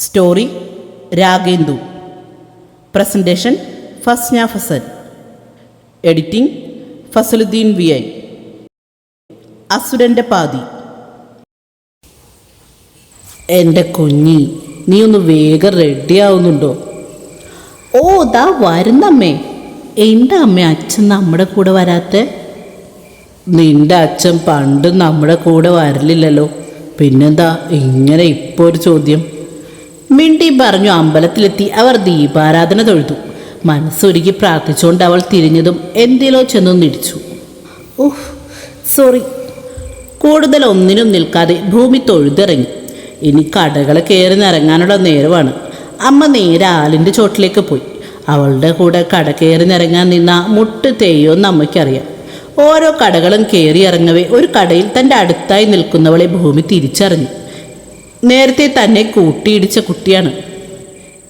Story Ragendu. Presentation Fasna Fasal. Editing Fasaluddin V I. അസുരന്റെ പാതി. എന്റെ കുഞ്ഞി നീ ഒന്ന് വേഗം റെഡിയാവുന്നുണ്ടോ ഓ ദാ വരുന്നമ്മേ. എന്റെ അമ്മ അച്ഛൻ നമ്മുടെ കൂടെ വരാത്തെ? നിന്റെ അച്ഛൻ പണ്ട് നമ്മുടെ കൂടെ വരലില്ലല്ലോ. പിന്നെന്താ ഇങ്ങനെ ഇപ്പോൾ ഒരു ചോദ്യം? മിണ്ടി പറഞ്ഞു അമ്പലത്തിലെത്തി അവർ ദീപാരാധന തൊഴുതു. മനസ്സൊരുക്കി പ്രാർത്ഥിച്ചുകൊണ്ട് അവൾ തിരിഞ്ഞതും എന്തിലോ ചെന്നു നിടിച്ചു. ഓഹ് സോറി. കൂടുതൽ ഒന്നിനും നിൽക്കാതെ ഭൂമി തൊഴുതിറങ്ങി. ഇനി കടകളെ കയറി നിറങ്ങാനുള്ള നേരമാണ് അമ്മ നേരെ ആലിന്റെ ചോട്ടിലേക്ക് പോയി. അവളുടെ കൂടെ കട കയറി നിറങ്ങാൻ നിന്ന മുട്ട് തേയോന്ന് അമ്മയ്ക്കറിയാം. ഓരോ കടകളും കയറി ഇറങ്ങവേ ഒരു കടയിൽ തന്റെ അടുത്തായി നിൽക്കുന്നവളെ ഭൂമി തിരിച്ചറിഞ്ഞു. നേരത്തെ തന്നെ കൂട്ടിയിടിച്ച കുട്ടിയാണ്.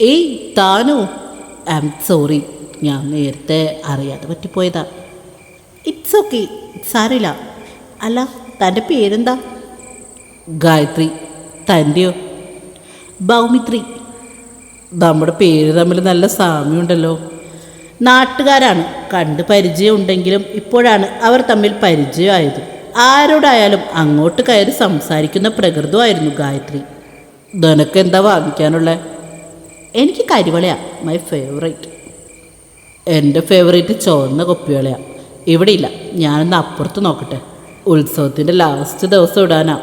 ഏയ് താനോ? I am sorry. ഞാൻ നേരത്തെ അറിയാതെ പറ്റിപ്പോയതാ. ഇറ്റ്സ് ഓക്കെ സാരില്ല അല്ല തന്റെ പേരെന്താ? ഗായത്രി. തന്റെയോ? ഭൗമിത്രി. നമ്മുടെ പേര് തമ്മിൽ നല്ല സാമ്യമുണ്ടല്ലോ. നാട്ടുകാരാണ്. കണ്ട് പരിചയമുണ്ടെങ്കിലും ഇപ്പോഴാണ് അവർ തമ്മിൽ പരിചയമായത്. ആരോടായാലും അങ്ങോട്ട് കയറി സംസാരിക്കുന്ന പ്രകൃതമായിരുന്നു ഗായത്രി. നിനക്ക് എന്താ വാങ്ങിക്കാനുള്ളത് എനിക്ക് കരിവളയാ മൈ ഫേവറേറ്റ് എന്റെ ഫേവറേറ്റ് ചുവന്ന കൊപ്പിവളയാ. ഇവിടെ ഇല്ല ഞാനൊന്ന് അപ്പുറത്ത് നോക്കട്ടെ. ഉത്സവത്തിന്റെ ലാസ്റ്റ് ദിവസം ഇടാനാ.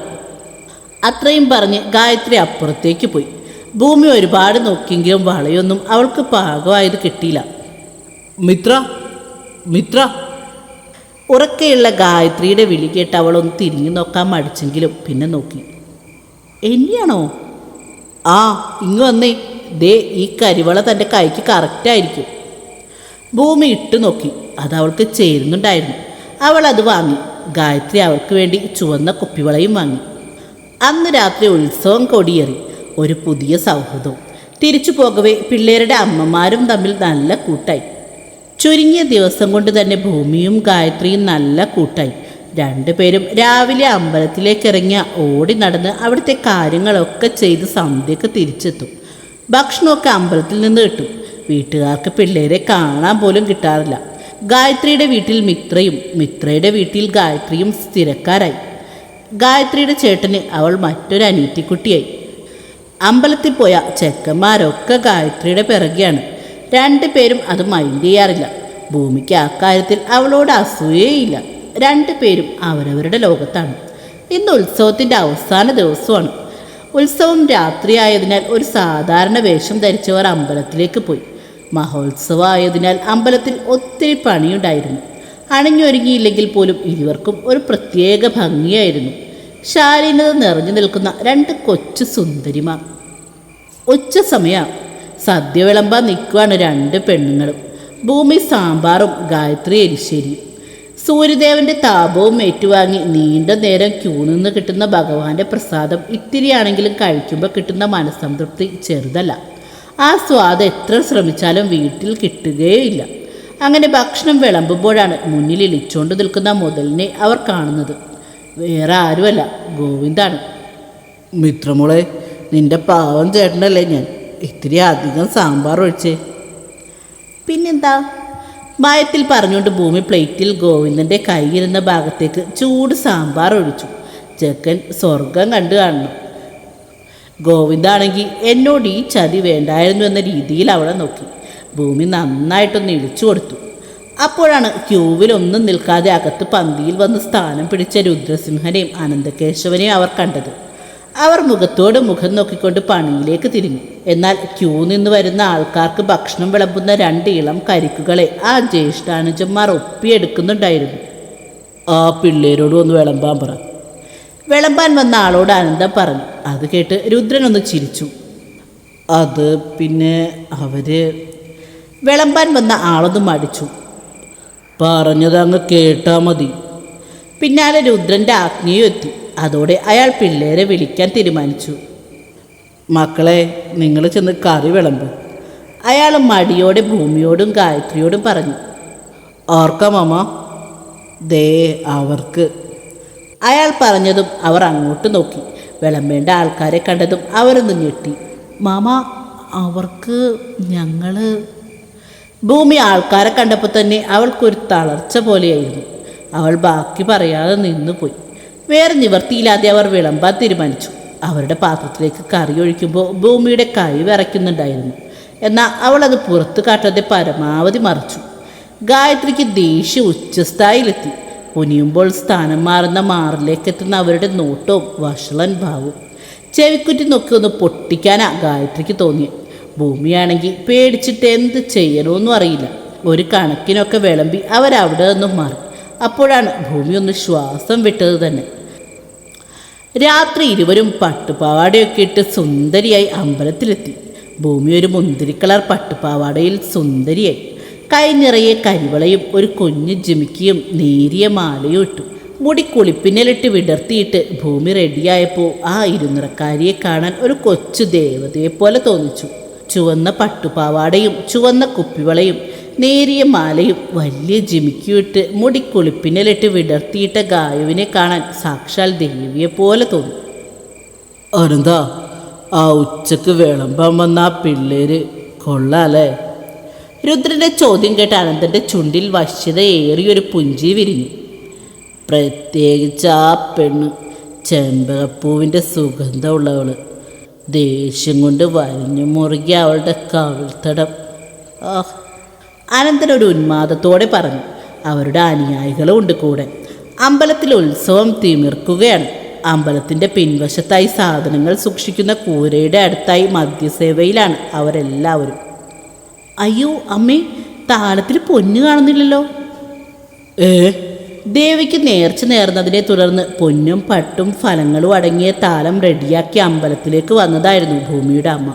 അത്രയും പറഞ്ഞ് ഗായത്രി അപ്പുറത്തേക്ക് പോയി. ഭൂമി ഒരുപാട് നോക്കിയെങ്കിലും വളയൊന്നും അവൾക്ക് പാകമായത് കിട്ടിയില്ല. മിത്ര മിത്ര ഉറക്കെയുള്ള ഗായത്രിയുടെ വിളി കേട്ട് അവളൊന്ന് തിരിഞ്ഞു നോക്കാൻ മടിച്ചെങ്കിലും പിന്നെ നോക്കി. എന്നെയാണോ? ആ ഇങ്ങ് വന്നേ. ദേ ഈ കരിവള തന്റെ കൈക്ക് കറക്റ്റായിരിക്കും ഭൂമി ഇട്ടു നോക്കി. അത് അവൾക്ക് ചേരുന്നുണ്ടായിരുന്നു. അവൾ അത് വാങ്ങി. ഗായത്രി അവൾക്ക് വേണ്ടി ചുവന്ന കുപ്പിവളയും വാങ്ങി. അന്ന് രാത്രി ഉത്സവം കൊടിയേറി. ഒരു പുതിയ സൗഹൃദവും. തിരിച്ചു പോകവേ പിള്ളേരുടെ അമ്മമാരും തമ്മിൽ നല്ല കൂട്ടായി. ചുരുങ്ങിയ ദിവസം കൊണ്ട് തന്നെ ഭൂമിയും ഗായത്രിയും നല്ല കൂട്ടായി. രണ്ടുപേരും രാവിലെ അമ്പലത്തിലേക്ക് ഇറങ്ങിയ ഓടി നടന്ന് അവിടുത്തെ കാര്യങ്ങളൊക്കെ ചെയ്ത് സന്ധ്യക്ക് തിരിച്ചെത്തും. ഭക്ഷണമൊക്കെ അമ്പലത്തിൽ നിന്ന് കിട്ടും. വീട്ടുകാർക്ക് പിള്ളേരെ കാണാൻ പോലും കിട്ടാറില്ല. ഗായത്രിയുടെ വീട്ടിൽ മിത്രയും മിത്രയുടെ വീട്ടിൽ ഗായത്രിയും സ്ഥിരക്കാരായി. ഗായത്രിയുടെ ചേട്ടന് അവൾ മറ്റൊരു അനീറ്റിക്കുട്ടിയായി അമ്പലത്തിൽ പോയ ചെക്കന്മാരൊക്കെ ഗായത്രിയുടെ പിറകെയാണ്. രണ്ടുപേരും അത് മൈൻഡ് ചെയ്യാറില്ല ഭൂമിക്ക് ആ കാര്യത്തിൽ അവളോട് അസൂയയില്ല. രണ്ടുപേരും അവരവരുടെ ലോകത്താണ്. ഇന്ന് ഉത്സവത്തിന്റെ അവസാന ദിവസമാണ്. ഉത്സവം രാത്രിയായതിനാൽ ഒരു സാധാരണ വേഷം ധരിച്ചവർ അമ്പലത്തിലേക്ക് പോയി. മഹോത്സവമായതിനാൽ അമ്പലത്തിൽ ഒത്തിരി പണിയുണ്ടായിരുന്നു. അണിഞ്ഞൊരുങ്ങിയില്ലെങ്കിൽ പോലും ഇരുവർക്കും ഒരു പ്രത്യേക ഭംഗിയായിരുന്നു. ശാലീനത നിറഞ്ഞു നിൽക്കുന്ന രണ്ട് കൊച്ചു സുന്ദരിമാർ. ഉച്ച സമയം സദ്യ വിളമ്പാൻ നിൽക്കുകയാണ് രണ്ട് പെണ്ണുങ്ങളും. ഭൂമി സാമ്പാറും ഗായത്രി എരിശ്ശേരിയും സൂര്യദേവന്റെ താപവും ഏറ്റുവാങ്ങി നീണ്ട നേരം ക്യൂ നിന്ന് കിട്ടുന്ന ഭഗവാന്റെ പ്രസാദം ഇത്തിരിയാണെങ്കിലും കഴിക്കുമ്പോൾ കിട്ടുന്ന മനസ്സംതൃപ്തി ചെറുതല്ല. ആ സ്വാദ് എത്ര ശ്രമിച്ചാലും വീട്ടിൽ കിട്ടുകയില്ല അങ്ങനെ ഭക്ഷണം വിളമ്പുമ്പോഴാണ് മുന്നിൽ ഇളിച്ചുകൊണ്ട് നിൽക്കുന്ന മുതലിനെ അവർ കാണുന്നത്. വേറെ ആരുമല്ല ഗോവിന്ദാണ്. മിത്രമോളെ നിന്റെ പാവം ചേട്ടനല്ലേ ഞാൻ? ഇത്തിരി അധികം സാമ്പാർ ഒഴിച്ച്. പിന്നെന്താ? ഭയത്തിൽ പറഞ്ഞുകൊണ്ട് ഭൂമി പ്ലേറ്റിൽ ഗോവിന്ദന്റെ കൈയിരുന്ന ഭാഗത്തേക്ക് ചൂട് സാമ്പാർ ഒഴിച്ചു. ചെക്കൻ സ്വർഗം കണ്ടു കാണണം. ഗോവിന്ദാണെങ്കിൽ എന്നോട് ഈ ചതി വേണ്ടായിരുന്നു എന്ന രീതിയിൽ അവളെ നോക്കി. ഭൂമി നന്നായിട്ടൊന്ന് ഇളിച്ചു കൊടുത്തു. അപ്പോഴാണ് ക്യൂവിലൊന്നും നിൽക്കാതെ അകത്ത് പന്തിയിൽ വന്ന് സ്ഥാനം പിടിച്ച രുദ്രസിംഹനെയും അനന്തകേശവനെയും അവർ കണ്ടത്. അവർ മുഖത്തോട് മുഖം നോക്കിക്കൊണ്ട് പണിയിലേക്ക് തിരിഞ്ഞു. എന്നാൽ ക്യൂ നിന്ന് വരുന്ന ആൾക്കാർക്ക് ഭക്ഷണം വിളമ്പുന്ന രണ്ട് ഇളം കരിക്കുകളെ ആ ജ്യേഷ്ഠാനുജന്മാർ ഒപ്പിയെടുക്കുന്നുണ്ടായിരുന്നു. ആ പിള്ളേരോട് ഒന്ന് വിളമ്പാൻ പറ. വിളമ്പാൻ വന്ന ആളോട് ആനന്ദം പറഞ്ഞു. അത് കേട്ട് രുദ്രൻ ഒന്ന് ചിരിച്ചു. അത് പിന്നെ അവർ വിളമ്പാൻ വന്ന ആളൊന്ന് മടിച്ചു. പറഞ്ഞത് അങ്ങ് കേട്ടാ മതി. പിന്നാലെ രുദ്രന്റെ ആജ്ഞയും എത്തി. അതോടെ അയാൾ പിള്ളേരെ വിളിക്കാൻ തീരുമാനിച്ചു. മക്കളെ നിങ്ങൾ ചെന്ന് കറി വിളമ്പ്. അയാൾ മടിയോടെ ഭൂമിയോടും ഗായത്രിയോടും പറഞ്ഞു. ഓർക്ക മാമ? ദേ അവർക്ക്. അയാൾ പറഞ്ഞതും അവർ അങ്ങോട്ട് നോക്കി. വിളമ്പേണ്ട ആൾക്കാരെ കണ്ടതും അവരൊന്ന് ഞെട്ടി. മാമ അവർക്ക് ഞങ്ങൾ ഭൂമി ആൾക്കാരെ കണ്ടപ്പോൾ തന്നെ അവൾക്കൊരു തളർച്ച പോലെയായിരുന്നു. അവൾ ബാക്കി പറയാതെ നിന്നുപോയി. വേറെ നിവർത്തിയില്ലാതെ അവർ വിളമ്പാൻ തീരുമാനിച്ചു. അവരുടെ പാത്രത്തിലേക്ക് കറി ഒഴിക്കുമ്പോൾ ഭൂമിയുടെ കൈ വിറയ്ക്കുന്നുണ്ടായിരുന്നു. എന്നാൽ അവൾ അത് പുറത്ത് കാട്ടാതെ പരമാവധി മറിച്ചു. ഗായത്രിക്ക് ദേഷ്യം ഉച്ചസ്ഥായിലെത്തി. കുനിയുമ്പോൾ സ്ഥാനം മാറുന്ന മാറിലേക്ക് എത്തുന്ന അവരുടെ നോട്ടവും വഷളൻ ഭാവവും. ചെവിക്കുറ്റി നോക്കി ഒന്ന് പൊട്ടിക്കാനാ ഗായത്രിക്ക് തോന്നി. ഭൂമിയാണെങ്കിൽ പേടിച്ചിട്ട് എന്ത് ചെയ്യണമെന്നും അറിയില്ല. ഒരു കണക്കിനൊക്കെ വിളമ്പി അവരവിടെ നിന്നും മാറി. അപ്പോഴാണ് ഭൂമി ഒന്ന് ശ്വാസം വിട്ടത് തന്നെ. രാത്രി ഇരുവരും പട്ടുപാവാടയൊക്കെ ഇട്ട് സുന്ദരിയായി അമ്പലത്തിലെത്തി. ഭൂമി ഒരു മുന്തിരി കളർ പട്ടുപാവാടയിൽ സുന്ദരിയായി. കൈ നിറയെ കരിവളയും ഒരു കുഞ്ഞു ജിമിക്കിയും നേരിയ മാലയും ഇട്ടു. മുടി കുളിപ്പിന്നലിട്ട് വിടർത്തിയിട്ട് ഭൂമി റെഡിയായപ്പോൾ ആ ഇരുനിറക്കാരിയെ കാണാൻ ഒരു കൊച്ചു ദേവതയെ പോലെ തോന്നിച്ചു. ചുവന്ന പട്ടുപാവാടയും ചുവന്ന കുപ്പിവളയും നേരിയ മാലയും വലിയ ജിമിക്കിയിട്ട് മുടി കുളിപ്പിന്നലിട്ട് വിടർത്തിയിട്ട ഗായുവിനെ കാണാൻ സാക്ഷാൽ ദേവിയെ പോലെ തോന്നി. അനന്താ ആ ഉച്ചയ്ക്ക് വിളമ്പാൻ വന്ന ആ പിള്ളേര് കൊള്ളാലേ രുദ്രന്റെ ചോദ്യം കേട്ട അനന്തന്റെ ചുണ്ടിൽ വശ്യതയേറിയൊരു പുഞ്ചി വിരിഞ്ഞു. പ്രത്യേകിച്ച് ആ പെണ്ണ് ചെമ്പകപ്പൂവിന്റെ സുഗന്ധമുള്ളവൾ. ദേഷ്യം കൊണ്ട് വലിഞ്ഞു മുറുകിയ അവളുടെ കവിൾത്തടം. ആഹ് അനന്തൻ ഒരു ഉന്മാദത്തോടെ പറഞ്ഞു അവരുടെ അനുയായികളും ഉണ്ട് കൂടെ. അമ്പലത്തിൽ ഉത്സവം തിമിർക്കുകയാണ്. അമ്പലത്തിന്റെ പിൻവശത്തായി സാധനങ്ങൾ സൂക്ഷിക്കുന്ന കൂരയുടെ അടുത്തായി മദ്യസേവയിലാണ് അവരെല്ലാവരും. അയ്യോ അമ്മേ താളത്തിൽ പൊന്നു കാണുന്നില്ലല്ലോ? ഏ? ദേവിക്ക് നേർച്ച നേർന്നതിനെ തുടർന്ന് പൊന്നും പട്ടും ഫലങ്ങളും അടങ്ങിയ താലം റെഡിയാക്കി അമ്പലത്തിലേക്ക് വന്നതായിരുന്നു ഭൂമിയുടെ അമ്മ.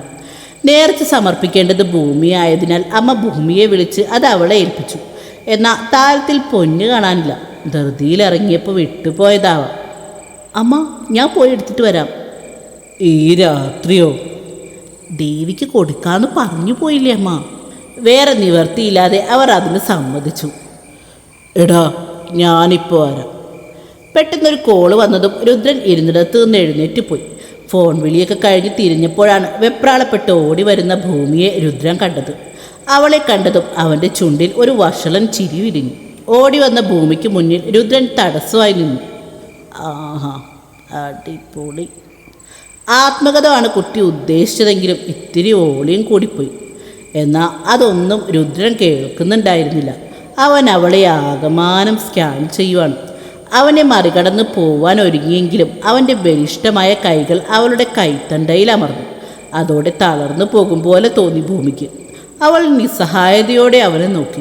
നേർച്ച സമർപ്പിക്കേണ്ടത് ഭൂമിയായതിനാൽ അമ്മ ഭൂമിയെ വിളിച്ച് അത് അവളെ ഏൽപ്പിച്ചു. എന്നാൽ താരത്തിൽ പൊന്ന് കാണാനില്ല. ധൃതിയിലിറങ്ങിയപ്പോൾ വിട്ടുപോയതാവാം. അമ്മ ഞാൻ പോയി എടുത്തിട്ട് വരാം. ഈ രാത്രിയോ? ദേവിക്ക് കൊടുക്കാന്ന് പറഞ്ഞു പോയില്ലേ അമ്മ. വേറെ നിവർത്തിയില്ലാതെ അവർ അതിന് സമ്മതിച്ചു. എടാ ഞാനിപ്പോൾ വരാം. പെട്ടെന്നൊരു കോൾ വന്നതും രുദ്രൻ ഇരുന്നിടത്ത് നിന്ന് എഴുന്നേറ്റ് പോയി. ഫോൺ വിളിയൊക്കെ കഴിഞ്ഞ് തിരിഞ്ഞപ്പോഴാണ് വെപ്രാളപ്പെട്ട് ഓടി വരുന്ന ഭൂമിയെ രുദ്രൻ കണ്ടത്. അവളെ കണ്ടതും അവന്റെ ചുണ്ടിൽ ഒരു വഷളൻ ചിരി വിരിഞ്ഞു. ഓടി വന്ന ഭൂമിക്ക് മുന്നിൽ രുദ്രൻ തടസ്സമായി നിന്നു. ആഹാ അടിപൊളി. ആത്മകഥമാണ് കുട്ടി ഉദ്ദേശിച്ചതെങ്കിലും ഇത്തിരി ഓളിയും കൂടിപ്പോയി. എന്നാൽ അതൊന്നും രുദ്രൻ കേൾക്കുന്നുണ്ടായിരുന്നില്ല. അവൻ അവളെ ആകമാനം സ്കാൻ ചെയ്യുവാണ്. അവനെ മറികടന്ന് പോവാൻ ഒരുങ്ങിയെങ്കിലും അവന്റെ ബലിഷ്ടമായ കൈകൾ അവളുടെ കൈത്തണ്ടയിൽ അമർന്നു. അതോടെ തളർന്നു പോകും പോലെ തോന്നി ഭൂമിക്ക്. അവൾ നിസ്സഹായതയോടെ അവനെ നോക്കി.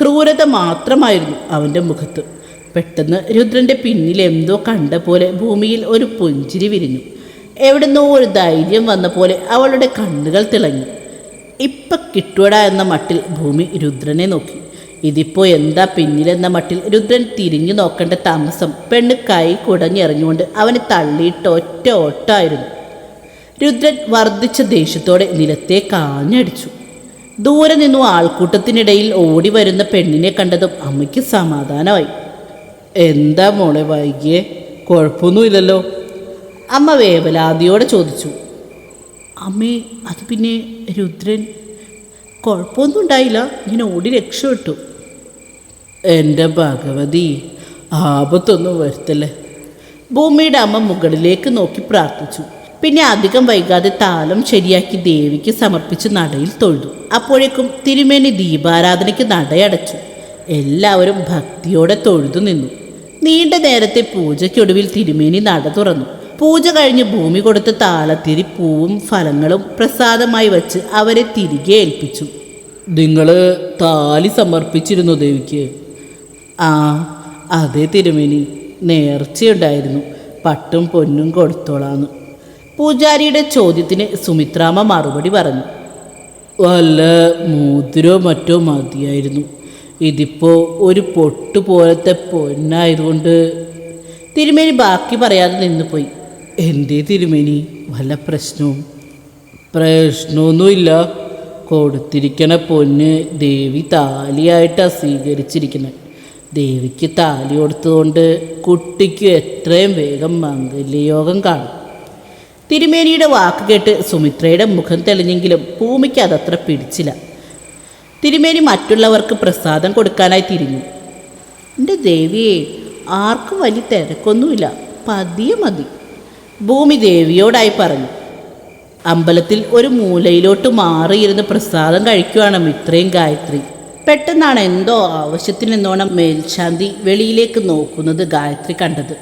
ക്രൂരത മാത്രമായിരുന്നു അവന്റെ മുഖത്ത്. പെട്ടെന്ന് രുദ്രന്റെ പിന്നിൽ എന്തോ കണ്ട പോലെ ഭൂമിയിൽ ഒരു പുഞ്ചിരി വിരിഞ്ഞു. എവിടുന്നോ ഒരു ധൈര്യം വന്ന പോലെ അവളുടെ കണ്ണുകൾ തിളങ്ങി. ഇപ്പം കിട്ടുവടാ എന്ന മട്ടിൽ ഭൂമി രുദ്രനെ നോക്കി. ഇതിപ്പോ എന്താ പിന്നിലെന്ന മട്ടിൽ രുദ്രൻ തിരിഞ്ഞു നോക്കേണ്ട താമസം പെണ്ണ് കൈ കുടഞ്ഞെറിഞ്ഞുകൊണ്ട് അവന് തള്ളിയിട്ട് ഒറ്റ ഓട്ടായിരുന്നു. രുദ്രൻ വർദ്ധിച്ച ദേഷ്യത്തോടെ നിലത്തെ കാഞ്ഞടിച്ചു. ദൂരെ നിന്നും ആൾക്കൂട്ടത്തിനിടയിൽ ഓടി വരുന്ന പെണ്ണിനെ കണ്ടതും അമ്മയ്ക്ക് സമാധാനമായി. എന്താ മോളെ വൈകിയേ? കുഴപ്പമൊന്നുമില്ലല്ലോ അമ്മ വേവലാതിയോടെ ചോദിച്ചു. അമ്മേ അത് പിന്നെ രുദ്രൻ? കുഴപ്പമൊന്നും ഉണ്ടായില്ല. ഞാൻ ഓടി രക്ഷപ്പെട്ടു. എന്റെ ഭഗവതി ആപത്തൊന്നും വരുത്തല്ലേ? ഭൂമിയുടെ അമ്മ മുകളിലേക്ക് നോക്കി പ്രാർത്ഥിച്ചു. പിന്നെ അധികം വൈകാതെ താലം ശരിയാക്കി ദേവിക്ക് സമർപ്പിച്ച് നടയിൽ തൊഴുതു. അപ്പോഴേക്കും തിരുമേനി ദീപാരാധനയ്ക്ക് നടയടച്ചു. എല്ലാവരും ഭക്തിയോടെ തൊഴുതു നിന്നു. നീണ്ട നേരത്തെ പൂജയ്ക്കൊടുവിൽ തിരുമേനി നട തുറന്നു. പൂജ കഴിഞ്ഞ് ഭൂമി കൊടുത്ത താലത്തിരി പൂവും ഫലങ്ങളും പ്രസാദമായി വച്ച് അവരെ തിരികെ ഏൽപ്പിച്ചു. നിങ്ങൾ താലി സമർപ്പിച്ചിരുന്നു ദേവിക്ക്? ആ അതെ തിരുമേനി. നേർച്ചയുണ്ടായിരുന്നു. പട്ടും പൊന്നും കൊടുത്തോളാന്ന്. പൂജാരിയുടെ ചോദ്യത്തിന് സുമിത്രാമ്മ മറുപടി പറഞ്ഞു. വല്ല മോതിരോ മറ്റോ മതിയായിരുന്നു. ഇതിപ്പോ ഒരു പൊട്ട് പോലത്തെ പൊന്നായതുകൊണ്ട് തിരുമേനി ബാക്കി പറയാതെ നിന്നുപോയി. എന്തേ തിരുമേനി? വല്ല പ്രശ്നവും? പ്രശ്നമൊന്നുമില്ല. കൊടുത്തിരിക്കണ പൊന്ന് ദേവി താലിയായിട്ടാണ് സ്വീകരിച്ചിരിക്കുന്നത് ദേവിക്ക് താലി കൊടുത്തതുകൊണ്ട് കുട്ടിക്ക് എത്രയും വേഗം മംഗല്യയോഗം കാണും. തിരുമേനിയുടെ വാക്ക് കേട്ട് സുമിത്രയുടെ മുഖം തെളിഞ്ഞെങ്കിലും ഭൂമിക്ക് അതത്ര പിടിച്ചില്ല. തിരുമേനി മറ്റുള്ളവർക്ക് പ്രസാദം കൊടുക്കാനായി തിരിഞ്ഞു. എന്റെ ദേവിയെ ആർക്കും വലിയ തിരക്കൊന്നുമില്ല. പതിയെ മതി ഭൂമി ദേവിയോടായി പറഞ്ഞു. അമ്പലത്തിൽ ഒരു മൂലയിലോട്ട് മാറിയിരുന്ന് പ്രസാദം കഴിക്കുവാണ് മിത്രയും ഗായത്രി. പെട്ടെന്നാണ് എന്തോ ആവശ്യത്തിനെന്നോണം മേൽശാന്തി വെളിയിലേക്ക് നോക്കുന്നത് ഗായത്രി കണ്ടത്.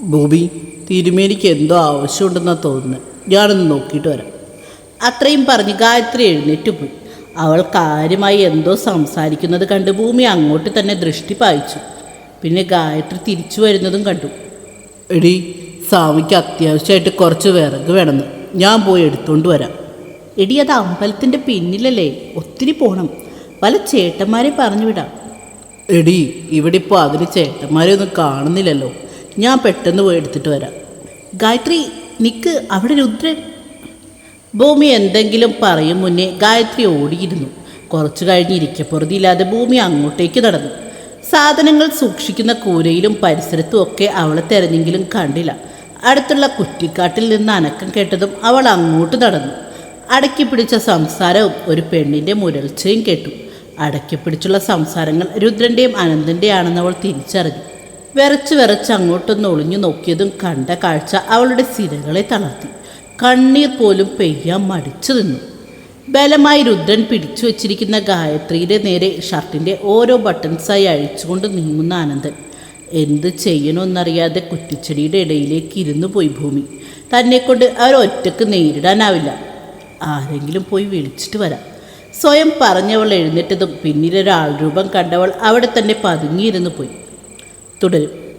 ഭൂമി തിരുമേനിക്ക് എന്തോ ആവശ്യമുണ്ടെന്നാണ് തോന്നുന്നത് ഞാനൊന്ന് നോക്കിയിട്ട് വരാം. അത്രയും പറഞ്ഞ് ഗായത്രി എഴുന്നേറ്റ് പോയി. അവൾ കാര്യമായി എന്തോ സംസാരിക്കുന്നത് കണ്ട് ഭൂമി അങ്ങോട്ട് തന്നെ ദൃഷ്ടി പായിച്ചു. പിന്നെ ഗായത്രി തിരിച്ചു വരുന്നതും കണ്ടു. എടി സ്വാമിക്ക് അത്യാവശ്യമായിട്ട് കുറച്ച് വിറക് വേണമെന്ന്. ഞാൻ പോയി എടുത്തുകൊണ്ട് വരാം. എടി അത് അമ്പലത്തിന്റെ പിന്നിലല്ലേ? ഒത്തിരി പോണം. പല ചേട്ടന്മാരെ പറഞ്ഞു വിടാം. എടി ഇവിടെ ഇപ്പോൾ അതിന് ചേട്ടന്മാരെ ഒന്നും കാണുന്നില്ലല്ലോ. ഞാൻ പെട്ടെന്ന് പോയി എടുത്തിട്ട് വരാം. ഗായത്രി നിക്ക് അവിടെ രുദ്രൻ ഭൂമി എന്തെങ്കിലും പറയും മുന്നേ ഗായത്രി ഓടിയിരുന്നു. കുറച്ചു കഴിഞ്ഞ് ഇരിക്കപ്പുറതിയില്ലാതെ ഭൂമി അങ്ങോട്ടേക്ക് നടന്നു. സാധനങ്ങൾ സൂക്ഷിക്കുന്ന കൂരയിലും പരിസരത്തും ഒക്കെ അവളെ തെരഞ്ഞെങ്കിലും കണ്ടില്ല. അടുത്തുള്ള കുറ്റിക്കാട്ടിൽ നിന്ന് അനക്കം കേട്ടതും അവൾ അങ്ങോട്ട് നടന്നു. അടക്കി പിടിച്ച സംസാരവും ഒരു പെണ്ണിന്റെ മുരൾച്ചയും കേട്ടു. അടക്കി പിടിച്ചുള്ള സംസാരങ്ങൾ രുദ്രന്റെയും അനന്തന്റെയും ആണെന്ന് അവൾ തിരിച്ചറിഞ്ഞു. വിറച്ച് വിറച്ച് അങ്ങോട്ടൊന്ന് ഒളിഞ്ഞു നോക്കിയതും കണ്ട കാഴ്ച അവളുടെ സിരകളെ തളർത്തി. കണ്ണീർ പോലും പെയ്യാൻ മടിച്ചു നിന്നു. ബലമായി രുദ്രൻ പിടിച്ചു വച്ചിരിക്കുന്ന ഗായത്രിയുടെ നേരെ ഷർട്ടിന്റെ ഓരോ ബട്ടൺസായി അഴിച്ചുകൊണ്ട് നീങ്ങുന്ന ആനന്ദൻ എന്ത് ചെയ്യണമെന്നറിയാതെ കുറ്റിച്ചെടിയുടെ ഇടയിലേക്ക് ഇരുന്നു പോയി ഭൂമി. തന്നെക്കൊണ്ട് അവരൊറ്റക്ക് നേരിടാനാവില്ല. ആരെങ്കിലും പോയി വിളിച്ചിട്ട് വരാം. സ്വയം പറഞ്ഞവൾ എഴുന്നേറ്റതും പിന്നിലൊരാൾ രൂപം കണ്ടവൾ അവിടെ തന്നെ പതുങ്ങിയിരുന്നു പോയി. തുടരും.